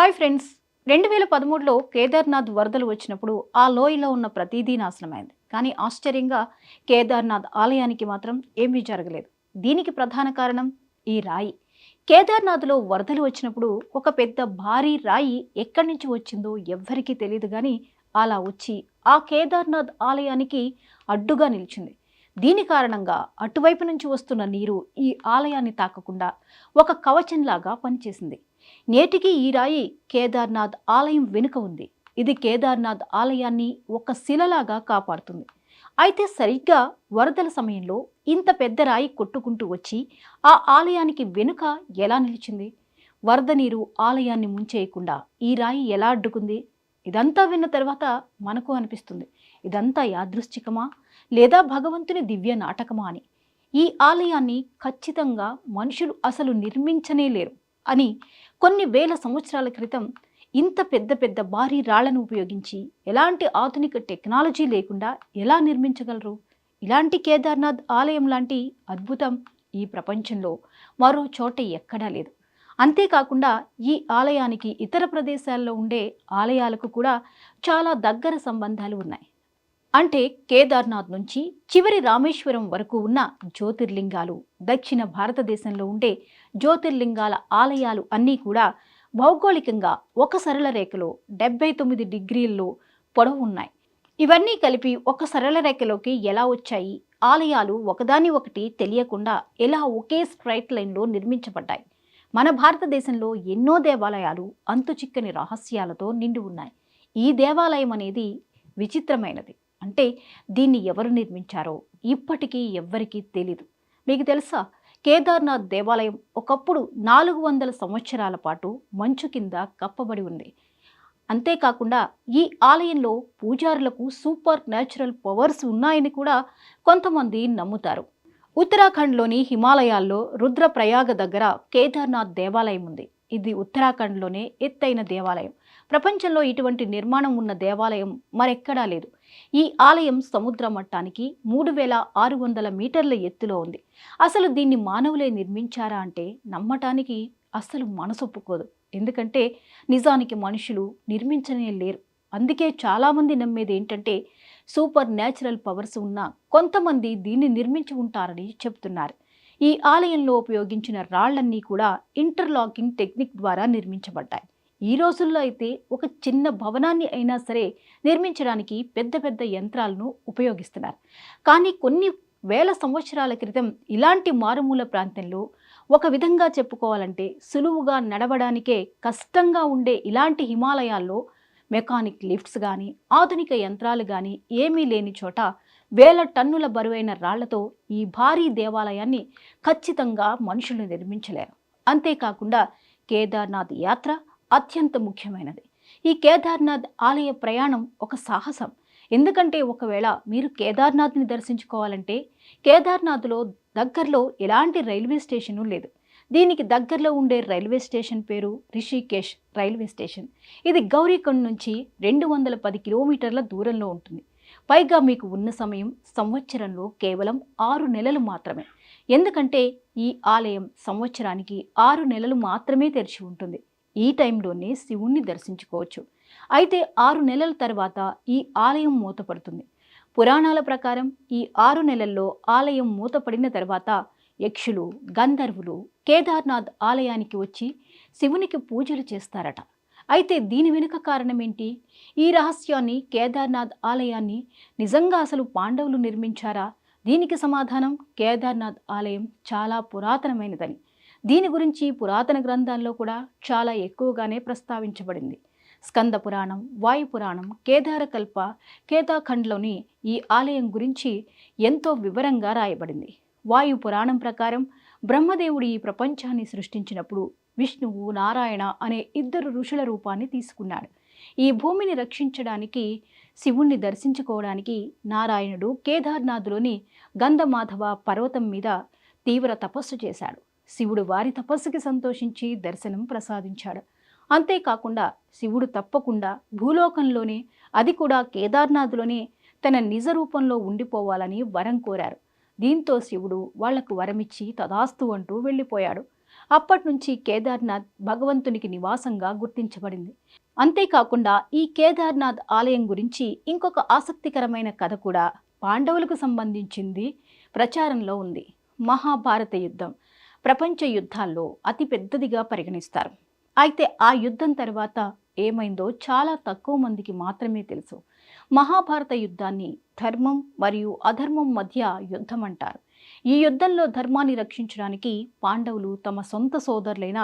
Hi friends రెండు వేల పదమూడులో కేదార్నాథ్ వరదలు వచ్చినప్పుడు ఆ లోయలో ఉన్న ప్రతిదీ నాశనమైంది. కానీ ఆశ్చర్యంగా కేదార్నాథ్ ఆలయానికి మాత్రం ఏమీ జరగలేదు. దీనికి ప్రధాన కారణం ఈ రాయి. కేదార్నాథ్లో వరదలు వచ్చినప్పుడు ఒక పెద్ద భారీ రాయి ఎక్కడి నుంచి వచ్చిందో ఎవ్వరికీ తెలియదు కానీ అలా వచ్చి ఆ కేదార్నాథ్ ఆలయానికి అడ్డుగా నిలిచింది. దీని కారణంగా అటువైపు నుంచి వస్తున్న నీరు ఈ ఆలయాన్ని తాకకుండా ఒక కవచంలాగా పనిచేసింది. నేటికి ఈ రాయి కేదార్నాథ్ ఆలయం వెనుక ఉంది. ఇది కేదార్నాథ్ ఆలయాన్ని ఒక శిలలాగా కాపాడుతుంది. అయితే సరిగ్గా వరదల సమయంలో ఇంత పెద్ద రాయి కొట్టుకుంటూ వచ్చి ఆ ఆలయానికి వెనుక ఎలా నిలిచింది? వరద నీరు ఆలయాన్ని ముంచేయకుండా ఈ రాయి ఎలా అడ్డుకుంది? ఇదంతా విన్న తర్వాత మనకు అనిపిస్తుంది ఇదంతా యాదృశ్చికమా? లేదా భగవంతుని దివ్య నాటకమా అని? ఈ ఆలయాన్ని ఖచ్చితంగా మనుషులు అసలు నిర్మించనే లేరు అని కొన్ని వేల సంవత్సరాల క్రితం ఇంత పెద్ద పెద్ద భారీ రాళ్ళను ఉపయోగించి ఎలాంటి ఆధునిక టెక్నాలజీ లేకుండా ఎలా నిర్మించగలరు? ఇలాంటి కేదార్నాథ్ ఆలయం లాంటి అద్భుతం ఈ ప్రపంచంలో మరో చోట ఎక్కడా లేదు. అంతేకాకుండా ఈ ఆలయానికి ఇతర ప్రదేశాల్లో ఉండే ఆలయాలకు కూడా చాలా దగ్గర సంబంధాలు ఉన్నాయి. అంటే కేదార్నాథ్ నుంచి చివరి రామేశ్వరం వరకు ఉన్న జ్యోతిర్లింగాలు. దక్షిణ భారతదేశంలో ఉండే జ్యోతిర్లింగాల ఆలయాలు అన్నీ కూడా భౌగోళికంగా ఒక సరళ రేఖలో డెబ్బై తొమ్మిది డిగ్రీల్లో పొడవు ఉన్నాయి. ఇవన్నీ కలిపి ఒక సరళ రేఖలోకి ఎలా వచ్చాయి? ఆలయాలు ఒకదాని ఒకటి తెలియకుండా ఎలా ఒకే స్ట్రైట్ లైన్లో నిర్మించబడ్డాయి? మన భారతదేశంలో ఎన్నో దేవాలయాలు అంతుచిక్కని రహస్యాలతో నిండి ఉన్నాయి. ఈ దేవాలయం అనేది విచిత్రమైనది. అంటే దీన్ని ఎవరు నిర్మించారో ఇప్పటికీ ఎవ్వరికీ తెలీదు. మీకు తెలుసా? కేదార్నాథ్ దేవాలయం ఒకప్పుడు నాలుగు వందల సంవత్సరాల పాటు మంచు కింద కప్పబడి ఉంది. అంతేకాకుండా ఈ ఆలయంలో పూజారులకు సూపర్ న్యాచురల్ పవర్స్ ఉన్నాయని కూడా కొంతమంది నమ్ముతారు. ఉత్తరాఖండ్లోని హిమాలయాల్లో రుద్రప్రయాగ దగ్గర కేదార్నాథ్ దేవాలయం ఉంది. ఇది ఉత్తరాఖండ్లోనే ఎత్తైన దేవాలయం. ప్రపంచంలో ఇటువంటి నిర్మాణం ఉన్న దేవాలయం మరెక్కడా లేదు. ఈ ఆలయం సముద్ర మట్టానికి మూడు వేల ఆరు వందల మీటర్ల ఎత్తులో ఉంది. అసలు దీన్ని మానవులే నిర్మించారా అంటే నమ్మటానికి అస్సలు మనసొప్పుకోదు. ఎందుకంటే నిజానికి మనుషులు నిర్మించనే లేరు. అందుకే చాలామంది నమ్మేది ఏంటంటే సూపర్ న్యాచురల్ పవర్స్ ఉన్న కొంతమంది దీన్ని నిర్మించి ఉంటారని చెప్తున్నారు. ఈ ఆలయంలో ఉపయోగించిన రాళ్ళన్నీ కూడా ఇంటర్లాకింగ్ టెక్నిక్ ద్వారా నిర్మించబడ్డాయి. ఈ రోజుల్లో అయితే ఒక చిన్న భవనాన్ని అయినా సరే నిర్మించడానికి పెద్ద పెద్ద యంత్రాలను ఉపయోగిస్తున్నారు. కానీ కొన్ని వేల సంవత్సరాల క్రితం ఇలాంటి మారుమూల ప్రాంతంలో ఒక విధంగా చెప్పుకోవాలంటే సులువుగా నడవడానికే కష్టంగా ఉండే ఇలాంటి హిమాలయాల్లో మెకానిక్ లిఫ్ట్స్ కానీ ఆధునిక యంత్రాలు కానీ ఏమీ లేని చోట వేల టన్నుల బరువైన రాళ్ళతో ఈ భారీ దేవాలయాన్ని ఖచ్చితంగా మనుషులు నిర్మించలేరు. అంతేకాకుండా కేదార్నాథ్ యాత్ర అత్యంత ముఖ్యమైనది. ఈ కేదార్నాథ్ ఆలయ ప్రయాణం ఒక సాహసం. ఎందుకంటే ఒకవేళ మీరు కేదార్నాథ్ని దర్శించుకోవాలంటే కేదార్నాథ్లో దగ్గరలో ఎలాంటి రైల్వే స్టేషను లేదు. దీనికి దగ్గరలో ఉండే రైల్వే స్టేషన్ పేరు రిషికేష్ రైల్వే స్టేషన్. ఇది గౌరీకొండ నుంచి రెండు వందల పది కిలోమీటర్ల దూరంలో ఉంటుంది. పైగా మీకు ఉన్న సమయం సంవత్సరంలో కేవలం ఆరు నెలలు మాత్రమే. ఎందుకంటే ఈ ఆలయం సంవత్సరానికి ఆరు నెలలు మాత్రమే తెరిచి ఉంటుంది. ఈ టైంలోనే శివుణ్ణి దర్శించుకోవచ్చు. అయితే ఆరు నెలల తర్వాత ఈ ఆలయం మూతపడుతుంది. పురాణాల ప్రకారం ఈ ఆరు నెలల్లో ఆలయం మూతపడిన తర్వాత యక్షులు గంధర్వులు కేదార్నాథ్ ఆలయానికి వచ్చి శివునికి పూజలు చేస్తారట. అయితే దీని వెనుక కారణం ఏంటి ఈ రహస్యాన్ని కేదార్నాథ్ ఆలయాన్ని నిజంగా అసలు పాండవులు నిర్మించారా? దీనికి సమాధానం కేదార్నాథ్ ఆలయం చాలా పురాతనమైనదని. దీని గురించి పురాతన గ్రంథాల్లో కూడా చాలా ఎక్కువగానే ప్రస్తావించబడింది. స్కంద పురాణం వాయు పురాణం కేదారకల్ప కేదాఖండ్లోని ఈ ఆలయం గురించి ఎంతో వివరంగా రాయబడింది. వాయు పురాణం ప్రకారం బ్రహ్మదేవుడు ఈ ప్రపంచాన్ని సృష్టించినప్పుడు విష్ణువు నారాయణ అనే ఇద్దరు ఋషుల రూపాన్ని తీసుకున్నాడు. ఈ భూమిని రక్షించడానికి శివుణ్ణి దర్శించుకోవడానికి నారాయణుడు కేదార్నాథ్లోని గంధమాధవ పర్వతం మీద తీవ్ర తపస్సు చేశాడు. శివుడు వారి తపస్సుకి సంతోషించి దర్శనం ప్రసాదించాడు. అంతేకాకుండా శివుడు తప్పకుండా భూలోకంలోనే అది కూడా కేదార్నాథ్లోనే తన నిజ రూపంలో ఉండిపోవాలని వరం కోరారు. దీంతో శివుడు వాళ్ళకు వరమిచ్చి తదాస్తు అంటూ వెళ్ళిపోయాడు. అప్పటినుంచి కేదార్నాథ్ భగవంతునికి నివాసంగా గుర్తించబడింది. అంతేకాకుండా ఈ కేదార్నాథ్ ఆలయం గురించి ఇంకొక ఆసక్తికరమైన కథ కూడా పాండవులకు సంబంధించింది ప్రచారంలో ఉంది. మహాభారత యుద్ధం. ప్రపంచ యుద్ధాల్లో అతి పెద్దదిగా పరిగణిస్తారు. అయితే ఆ యుద్ధం తర్వాత ఏమైందో చాలా తక్కువ మందికి మాత్రమే తెలుసు. మహాభారత యుద్ధాన్ని ధర్మం మరియు అధర్మం మధ్య యుద్ధం అంటారు. ఈ యుద్ధంలో ధర్మాన్ని రక్షించడానికి పాండవులు తమ సొంత సోదరులైన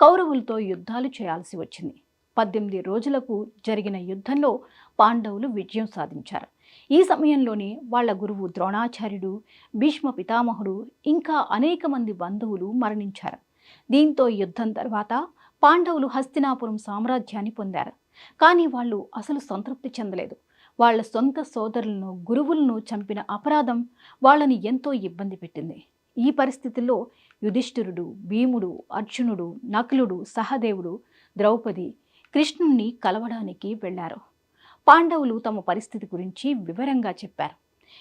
కౌరవులతో యుద్ధాలు చేయాల్సి వచ్చింది. పద్దెనిమిది రోజులకు జరిగిన యుద్ధంలో పాండవులు విజయం సాధించారు. ఈ సమయంలోనే వాళ్ళ గురువు ద్రోణాచార్యుడు భీష్మ పితామహుడు ఇంకా అనేక మంది బంధువులు మరణించారు. దీంతో యుద్ధం తర్వాత పాండవులు హస్తినాపురం సామ్రాజ్యాన్ని పొందారు. కానీ వాళ్ళు అసలు సంతృప్తి చెందలేదు. వాళ్ళ సొంత సోదరులను గురువులను చంపిన అపరాధం వాళ్ళని ఎంతో ఇబ్బంది పెట్టింది. ఈ పరిస్థితుల్లో యుధిష్ఠిరుడు భీముడు అర్జునుడు నకులుడు సహదేవుడు ద్రౌపది కృష్ణుణ్ణి కలవడానికి వెళ్ళారు. పాండవులు తమ పరిస్థితి గురించి వివరంగా చెప్పారు.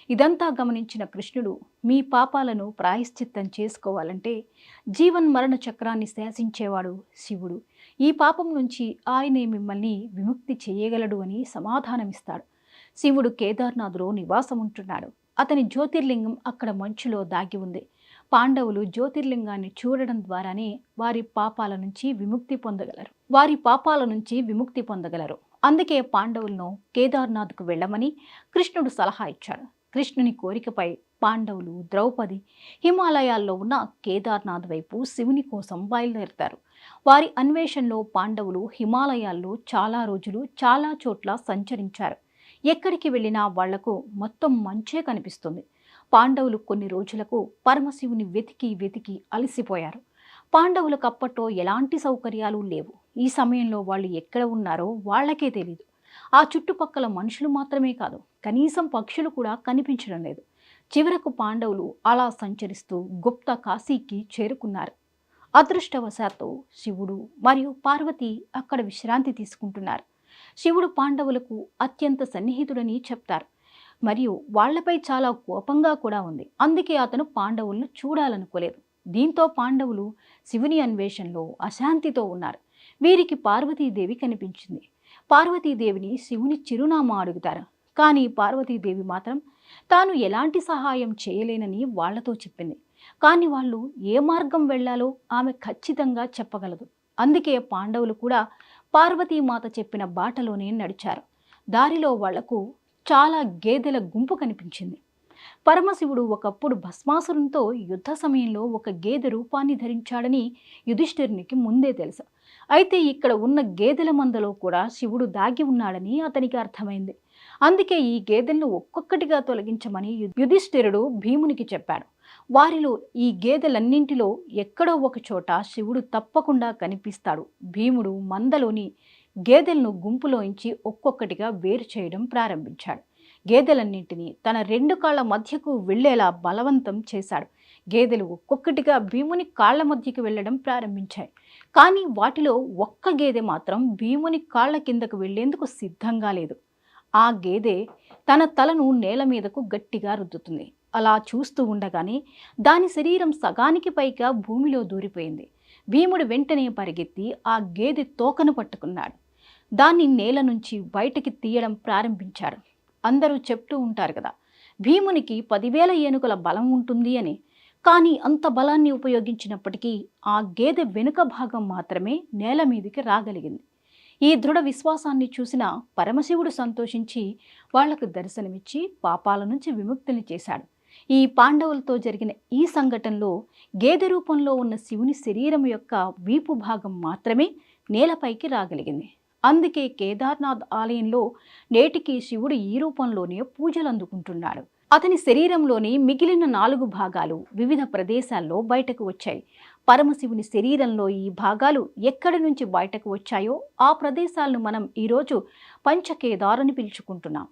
ఇదంతా గమనించిన కృష్ణుడు మీ పాపాలను ప్రాయశ్చిత్తం చేసుకోవాలంటే జీవన్ మరణ చక్రాన్ని శాసించేవాడు శివుడు. ఈ పాపం నుంచి ఆయనే మిమ్మల్ని విముక్తి చేయగలడు అని సమాధానమిస్తాడు. శివుడు కేదార్నాథ్లో నివాసం ఉంటున్నాడు అతని జ్యోతిర్లింగం అక్కడ మంచులో దాగి ఉంది. పాండవులు జ్యోతిర్లింగాన్ని చూడడం ద్వారానే వారి పాపాల నుంచి విముక్తి పొందగలరు. వారి పాపాల నుంచి విముక్తి పొందగలరు. అందుకే పాండవులను కేదార్నాథ్కు వెళ్ళమని కృష్ణుడు సలహా ఇచ్చాడు. కృష్ణుని కోరికపై పాండవులు ద్రౌపది హిమాలయాల్లో ఉన్న కేదార్నాథ్ వైపు శివుని కోసం బయలుదేరతారు. వారి అన్వేషణలో పాండవులు హిమాలయాల్లో చాలా రోజులు చాలా చోట్ల సంచరించారు. ఎక్కడికి వెళ్ళినా వాళ్ళకు మొత్తం మంచే కనిపిస్తుంది. పాండవులు కొన్ని రోజులకు పరమశివుని వెతికి వెతికి అలసిపోయారు. పాండవులకు అప్పట్లో ఎలాంటి సౌకర్యాలు లేవు. ఈ సమయంలో వాళ్ళు ఎక్కడ ఉన్నారో వాళ్ళకే తెలియదు ఆ చుట్టుపక్కల మనుషులు మాత్రమే కాదు కనీసం పక్షులు కూడా కనిపించడం లేదు. చివరకు పాండవులు అలా సంచరిస్తూ గుప్త కాశీకి చేరుకున్నారు. అదృష్టవశాత్తు శివుడు మరియు పార్వతి అక్కడ విశ్రాంతి తీసుకుంటున్నారు. శివుడు పాండవులకు అత్యంత సన్నిహితుడని చెప్తారు. మరియు వాళ్ళపై చాలా కోపంగా కూడా ఉంది. అందుకే అతను పాండవులను చూడాలనుకోలేదు. దీంతో పాండవులు శివుని అన్వేషణలో అశాంతితో ఉన్నారు. వీరికి పార్వతీదేవి కనిపించింది. పార్వతీదేవిని శివుని చిరునామా అడుగుతారు. కానీ పార్వతీదేవి మాత్రం తాను ఎలాంటి సహాయం చేయలేనని వాళ్ళతో చెప్పింది. కానీ వాళ్ళు ఏ మార్గం వెళ్ళాలో ఆమె ఖచ్చితంగా చెప్పగలదు. అందుకే పాండవులు కూడా పార్వతీమాత చెప్పిన బాటలోనే నడిచారు. దారిలో వాళ్ళకు చాలా గేదెల గుంపు కనిపించింది. పరమశివుడు ఒకప్పుడు భస్మాసురంతో యుద్ధ సమయంలో ఒక గేదె రూపాన్ని ధరించాడని యుధిష్ఠిరునికి ముందే తెలుసు. అయితే ఇక్కడ ఉన్న గేదెల మందలో కూడా శివుడు దాగి ఉన్నాడని అతనికి అర్థమైంది. అందుకే ఈ గేదెలను ఒక్కొక్కటిగా తొలగించమని యుధిష్ఠిరుడు భీమునికి చెప్పాడు. వారిలో ఈ గేదెలన్నింటిలో ఎక్కడో ఒక చోట శివుడు తప్పకుండా కనిపిస్తాడు. భీముడు మందలోని గేదెలను గుంపులోంచి ఒక్కొక్కటిగా వేరు చేయడం ప్రారంభించాడు. గేదెలన్నింటినీ తన రెండు కాళ్ళ మధ్యకు వెళ్ళేలా బలవంతం చేశాడు. గేదెలు ఒక్కొక్కటిగా భీముని కాళ్ళ మధ్యకు వెళ్ళడం ప్రారంభించాయి. కానీ వాటిలో ఒక్క గేదె మాత్రం భీముని కాళ్ళ కిందకు వెళ్ళేందుకు సిద్ధంగా లేదు. ఆ గేదె తన తలను నేల మీదకు గట్టిగా రుద్దుతుంది. అలా చూస్తూ ఉండగానే దాని శరీరం సగానికి పైగా భూమిలో దూరిపోయింది. భీముడు వెంటనే పరిగెత్తి ఆ గేదె తోకను పట్టుకున్నాడు. దాన్ని నేల నుంచి బయటకి తీయడం ప్రారంభించాడు. అందరూ చెప్తూ ఉంటారు కదా భీమునికి పదివేల ఏనుగుల బలం ఉంటుంది అని. కానీ అంత బలాన్ని ఉపయోగించినప్పటికీ ఆ గేదె వెనుక భాగం మాత్రమే నేల మీదికి రాగలిగింది. ఈ దృఢ విశ్వాసాన్ని చూసిన పరమశివుడు సంతోషించి వాళ్ళకు దర్శనమిచ్చి పాపాల నుంచి విముక్తిని చేశాడు. ఈ పాండవులతో జరిగిన ఈ సంఘటనలో గేదె రూపంలో ఉన్న శివుని శరీరం యొక్క వీపు భాగం మాత్రమే నేలపైకి రాగలిగింది. అందుకే కేదార్నాథ్ ఆలయంలో నేటికి శివుడు ఈ రూపంలోనే పూజలు అందుకుంటున్నాడు అతని శరీరంలోని మిగిలిన నాలుగు భాగాలు వివిధ ప్రదేశాల్లో బయటకు వచ్చాయి. పరమశివుని శరీరంలో ఈ భాగాలు ఎక్కడి నుంచి బయటకు వచ్చాయో ఆ ప్రదేశాలను మనం ఈరోజు పంచకేదారని పిలుచుకుంటున్నాం.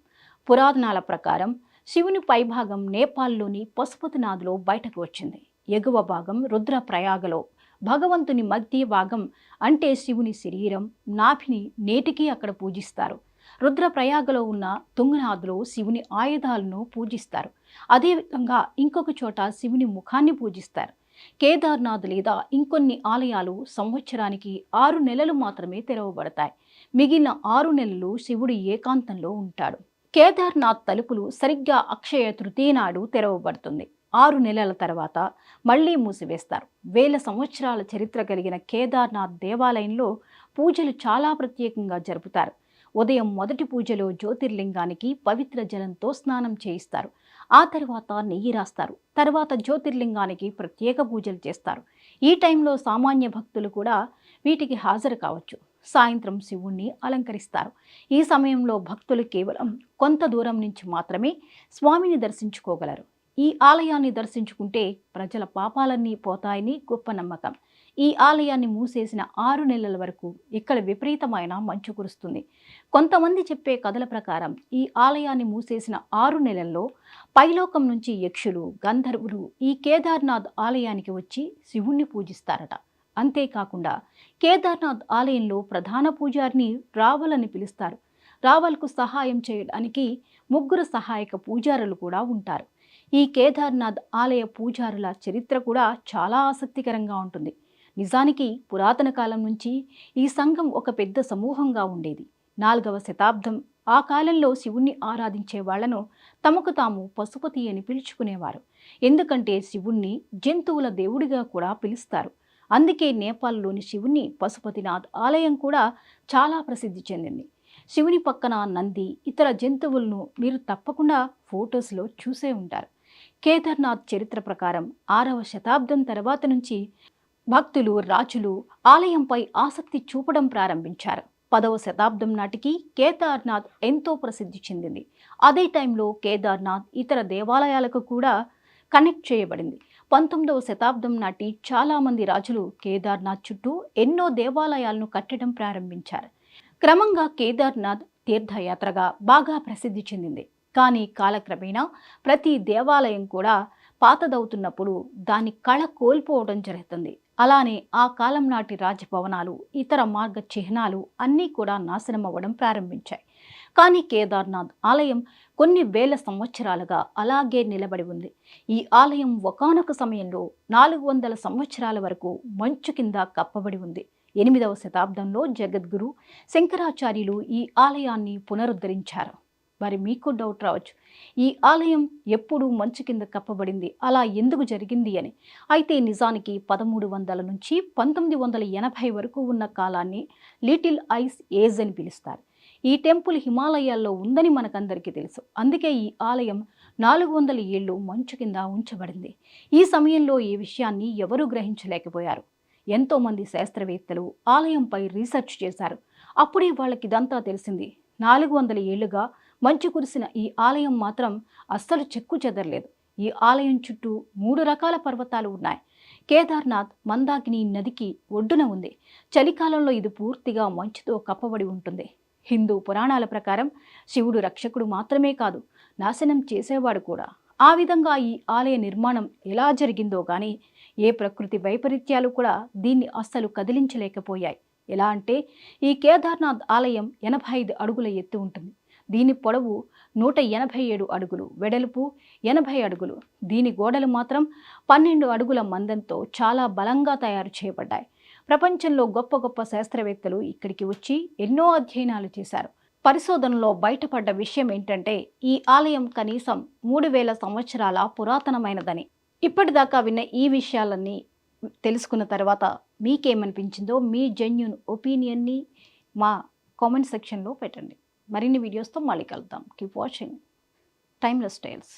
పురాతనాల ప్రకారం శివుని పైభాగం నేపాల్లోని పశుపతినాథ్లో బయటకు వచ్చింది. ఎగువ భాగం రుద్రప్రయాగలో భగవంతుని మధ్య భాగం అంటే శివుని శరీరం నాభిని నేటికి అక్కడ పూజిస్తారు. రుద్రప్రయాగలో ఉన్న తుంగనాథ్లో శివుని ఆయుధాలను పూజిస్తారు. అదేవిధంగా ఇంకొక చోట శివుని ముఖాన్ని పూజిస్తారు. కేదార్నాథ్ లేదా ఇంకొన్ని ఆలయాలు సంవత్సరానికి ఆరు నెలలు మాత్రమే తెరవబడతాయి. మిగిలిన ఆరు నెలలు శివుడు ఏకాంతంలో ఉంటాడు. కేదార్నాథ్ తలుపులు సరిగ్గా అక్షయ తృతీయ నాడు తెరవబడుతుంది. ఆరు నెలల తర్వాత మళ్ళీ మూసివేస్తారు. వేల సంవత్సరాల చరిత్ర కలిగిన కేదార్నాథ్ దేవాలయంలో పూజలు చాలా ప్రత్యేకంగా జరుపుతారు. ఉదయం మొదటి పూజలో జ్యోతిర్లింగానికి పవిత్ర జలంతో స్నానం చేయిస్తారు. ఆ తర్వాత నెయ్యి రాస్తారు. తర్వాత జ్యోతిర్లింగానికి ప్రత్యేక పూజలు చేస్తారు. ఈ టైంలో సామాన్య భక్తులు కూడా వీటికి హాజరు కావచ్చు. సాయంత్రం శివుణ్ణి అలంకరిస్తారు. ఈ సమయంలో భక్తులు కేవలం కొంత దూరం నుంచి మాత్రమే స్వామిని దర్శించుకోగలరు. ఈ ఆలయాన్ని దర్శించుకుంటే ప్రజల పాపాలన్నీ పోతాయని గొప్ప నమ్మకం. ఈ ఆలయాన్ని మూసేసిన ఆరు నెలల వరకు ఇక్కడ విపరీతమైన మంచు కురుస్తుంది. కొంతమంది చెప్పే కథల ప్రకారం ఈ ఆలయాన్ని మూసేసిన ఆరు నెలల్లో పైలోకం నుంచి యక్షులు గంధర్వులు ఈ కేదార్నాథ్ ఆలయానికి వచ్చి శివుణ్ణి పూజిస్తారట. అంతేకాకుండా కేదార్నాథ్ ఆలయంలో ప్రధాన పూజారిని రావలని పిలుస్తారు. రావల్కు సహాయం చేయడానికి ముగ్గురు సహాయక పూజారులు కూడా ఉంటారు. ఈ కేదార్నాథ్ ఆలయ పూజారుల చరిత్ర కూడా చాలా ఆసక్తికరంగా ఉంటుంది. నిజానికి పురాతన కాలం నుంచి ఈ సంఘం ఒక పెద్ద సమూహంగా ఉండేది. నాలుగవ శతాబ్దం ఆ కాలంలో శివుణ్ణి ఆరాధించే వాళ్ళను తమకు తాము పశుపతి అని పిలుచుకునేవారు. ఎందుకంటే శివుణ్ణి జంతువుల దేవుడిగా కూడా పిలుస్తారు. అందుకే నేపాల్లోని శివుని పశుపతినాథ్ ఆలయం కూడా చాలా ప్రసిద్ధి చెందింది. శివుని పక్కన నంది ఇతర జంతువులను మీరు తప్పకుండా ఫొటోస్లో చూసే ఉంటారు. కేదార్నాథ్ చరిత్ర ప్రకారం ఆరవ శతాబ్దం తర్వాత నుంచి భక్తులు రాజులు ఆలయంపై ఆసక్తి చూపడం ప్రారంభించారు. పదవ శతాబ్దం నాటికి కేదార్నాథ్ ఎంతో ప్రసిద్ధి చెందింది. అదే టైంలో కేదార్నాథ్ ఇతర దేవాలయాలకు కూడా కనెక్ట్ చేయబడింది. పంతొమ్మిదవ శతాబ్దం నాటి చాలామంది రాజులు కేదార్నాథ్ చుట్టూ ఎన్నో దేవాలయాలను కట్టడం ప్రారంభించారు. క్రమంగా కేదార్నాథ్ తీర్థయాత్రగా బాగా ప్రసిద్ధి చెందింది. కానీ కాలక్రమేణా ప్రతి దేవాలయం కూడా పాతదవుతున్నప్పుడు దాని కళ కోల్పోవడం జరుగుతుంది. అలానే ఆ కాలం నాటి రాజభవనాలు ఇతర మార్గ చిహ్నాలు అన్నీ కూడా నాశనం అవ్వడం ప్రారంభించాయి. కానీ కేదార్నాథ్ ఆలయం కొన్ని వేల సంవత్సరాలుగా అలాగే నిలబడి ఉంది. ఈ ఆలయం ఒకనొక సమయంలో నాలుగు వందల సంవత్సరాల వరకు మంచు కింద కప్పబడి ఉంది. ఎనిమిదవ శతాబ్దంలో జగద్గురు శంకరాచార్యులు ఈ ఆలయాన్ని పునరుద్ధరించారు. మరి మీకు డౌట్ రావచ్చు. ఈ ఆలయం ఎప్పుడు మంచు కింద కప్పబడింది. అలా ఎందుకు జరిగింది అని. అయితే నిజానికి పదమూడు వందల నుంచి పంతొమ్మిది వందల ఎనభై వరకు ఉన్న కాలాన్ని లిటిల్ ఐస్ ఏజ్ అని పిలుస్తారు. ఈ టెంపుల్ హిమాలయాల్లో ఉందని మనకందరికీ తెలుసు. అందుకే ఈ ఆలయం నాలుగు వందల ఏళ్ళు మంచు కింద ఉంచబడింది. ఈ సమయంలో ఈ విషయాన్ని ఎవరూ గ్రహించలేకపోయారు. ఎంతోమంది శాస్త్రవేత్తలు ఆలయంపై రీసెర్చ్ చేశారు. అప్పుడే వాళ్ళకి ఇదంతా తెలిసింది. నాలుగు వందల ఏళ్ళుగా మంచు కురిసిన ఈ ఆలయం మాత్రం అస్సలు చెక్కు చెదరలేదు. ఈ ఆలయం చుట్టూ మూడు రకాల పర్వతాలు ఉన్నాయి. కేదార్నాథ్ మందాకిని నదికి ఒడ్డున ఉంది. చలికాలంలో ఇది పూర్తిగా మంచుతో కప్పబడి ఉంటుంది. హిందూ పురాణాల ప్రకారం శివుడు రక్షకుడు మాత్రమే కాదు నాశనం చేసేవాడు కూడా. ఆ విధంగా ఈ ఆలయ నిర్మాణం ఎలా జరిగిందో కానీ ఏ ప్రకృతి వైపరీత్యాలు కూడా దీన్ని అస్సలు కదిలించలేకపోయాయి. ఎలా అంటే ఈ కేదార్నాథ్ ఆలయం ఎనభై ఐదు అడుగుల ఎత్తు ఉంటుంది. దీని పొడవు నూట ఎనభై ఏడు అడుగులు వెడల్పు ఎనభై అడుగులు. దీని గోడలు మాత్రం పన్నెండు అడుగుల మందంతో చాలా బలంగా తయారు చేయబడ్డాయి. ప్రపంచంలో గొప్ప గొప్ప శాస్త్రవేత్తలు ఇక్కడికి వచ్చి ఎన్నో అధ్యయనాలు చేశారు. పరిశోధనలో బయటపడ్డ విషయం ఏంటంటే ఈ ఆలయం కనీసం మూడు వేల సంవత్సరాల పురాతనమైనదని. ఇప్పటిదాకా విన్న ఈ విషయాలన్నీ తెలుసుకున్న తర్వాత మీకేమనిపించిందో మీ జెన్యున్ ఒపీనియన్ని మా కామెంట్ సెక్షన్లో పెట్టండి. మరిన్ని వీడియోస్తో మళ్ళీ కలుద్దాం. Keep watching timeless styles